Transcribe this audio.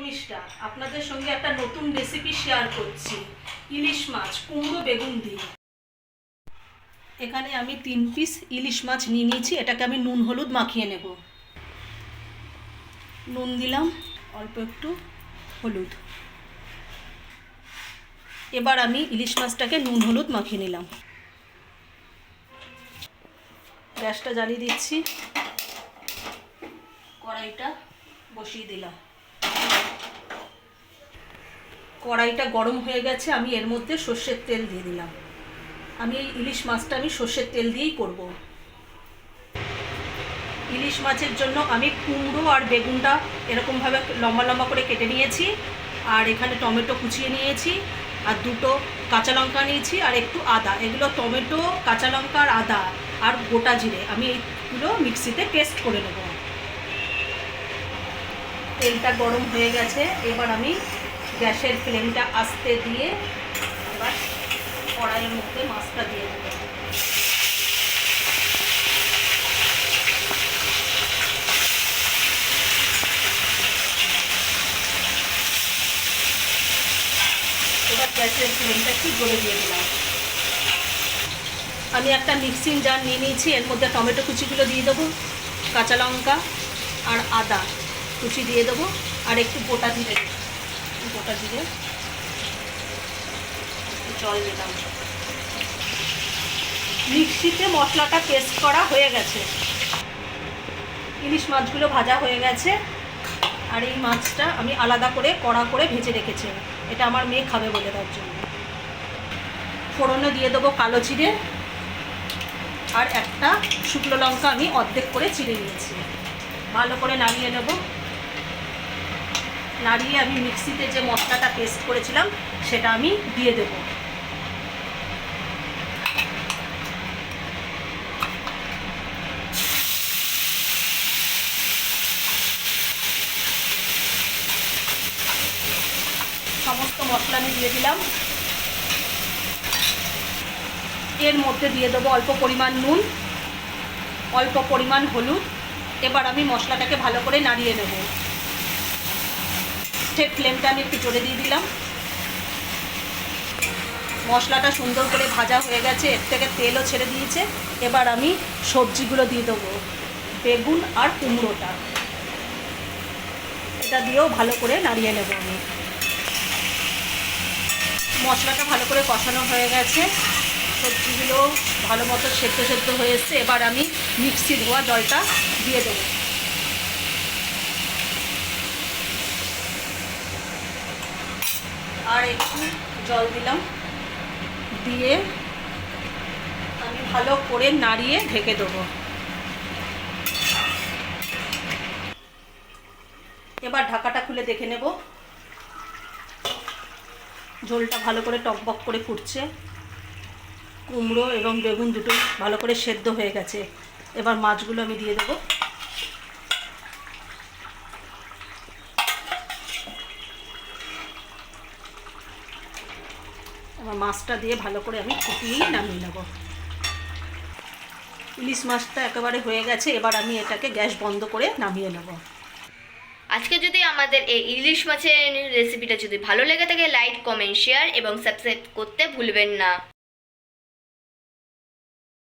শর্মিষ্ঠা আপনাদের সঙ্গে একটা নতুন রেসিপি শেয়ার করছি। ইলিশ মাছ, কুমড়ো বেগুন দিয়ে। এখানে আমি তিন পিস ইলিশ মাছ নিয়ে নিয়েছি, এটাকে আমি নুন হলুদ মাখিয়ে নেব। নুন দিলাম, অল্প একটু হলুদ। এবার আমি ইলিশ মাছটাকে নুন হলুদ মাখিয়ে নিলাম। গ্যাসটা জ্বালিয়ে দিচ্ছি। কড়াইটা বসিয়ে দিলাম। কড়াইটা গরম হয়ে গেছে, আমি এর মধ্যে সর্ষের তেল দিয়ে দিলাম। আমি ইলিশ মাছটা আমি সর্ষের তেল দিয়েই করব। ইলিশ মাছের জন্য আমি কুমড়ো আর বেগুনটা এরকমভাবে লম্বা লম্বা করে কেটে নিয়েছি, আর এখানে টমেটো কুচিয়ে নিয়েছি, আর দুটো কাঁচা লঙ্কা নিয়েছি, আর একটু আদা। এগুলো টমেটো, কাঁচা লঙ্কা আর আদা, আর গোটা জিরে। আমি এইগুলো মিক্সিতে পেস্ট করে নেব। তেলটা গরম হয়ে গেছে, এবার আমি গ্যাসের ফ্লেমটা আস্তে দিয়ে এবার কড়াইয়ের মধ্যে মাছটা দিয়ে দেবো। এবার গ্যাসের জোরে দিয়ে দিলাম। আমি একটা মিক্সিং জার নিয়ে নিয়েছি, এর মধ্যে টমেটো কুচিগুলো দিয়ে দেবো, কাঁচা লঙ্কা আর আদা। কুচি দিয়ে দেবো আর একটু গোটা জিরে গোটা জিরে। জল দিলাম। মিক্সিতে মশলাটা পেস্ট করা হয়ে গেছে। ইলিশ মাছগুলো ভাজা হয়ে গেছে। আর এই মাছটা আমি আলাদা করে কড়া করে ভেজে রেখেছি। এটা আমার মেয়ে খাবে বলে তার জন্য। ফোড়নে দিয়ে দেবো কালো জিরে। আর একটা শুকনো লঙ্কা আমি অর্ধেক করে চিড়ে নিয়েছি। ভালো করে নাড়িয়ে নেব। নাড়িয়ে আমি মিক্সিতে যে মশলাটা পেস্ট করেছিলাম, সেটা আমি দিয়ে দেব। সমস্ত মশলা আমি দিয়ে দিলাম। এর মধ্যে দিয়ে দেবো অল্প পরিমাণ নুন, অল্প পরিমাণ হলুদ। এবার আমি মশলাটাকে ভালো করে নাড়িয়ে নেব। স্টেপ ফ্লেমটা আমি একটু জোরে দিয়ে দিলাম। মশলাটা সুন্দর করে ভাজা হয়ে গেছে, এর থেকে তেলও ছেড়ে দিয়েছে। এবার আমি সবজিগুলো দিয়ে দেবো, বেগুন আর কুমড়োটা। এটা দিয়েও ভালো করে নাড়িয়ে নেব আমি। মশলাটা ভালো করে কষানো হয়ে গেছে। সবজিগুলো ভালো মতো সেদ্ধ সেদ্ধ হয়ে এসছে। এবার আমি মিক্সি ধোয়া জলটা দিয়ে দেবো। আর একটু জল দিলাম। দিয়ে আমি ভালো করে নাড়িয়ে ঢেকে দেবো। এবার ঢাকাটা খুলে দেখে নেব। ঝোলটা ভালো করে টকবক করে ফুটছে। কুমড়ো এবং বেগুন দুটো ভালো করে সেদ্ধ হয়ে গেছে। এবার মাছগুলো আমি দিয়ে দেবো। এবার মাছটা দিয়ে ভালো করে আমি ফুটিয়েই নামিয়ে নেব। ইলিশ মাছটা একেবারে হয়ে গেছে, এবার আমি এটাকে গ্যাস বন্ধ করে নামিয়ে নেব। আজকে যদি আমাদের এই ইলিশ মাছের রেসিপিটা যদি ভালো লেগে থাকে লাইক কমেন্ট শেয়ার এবং সাবস্ক্রাইব করতে ভুলবেন না।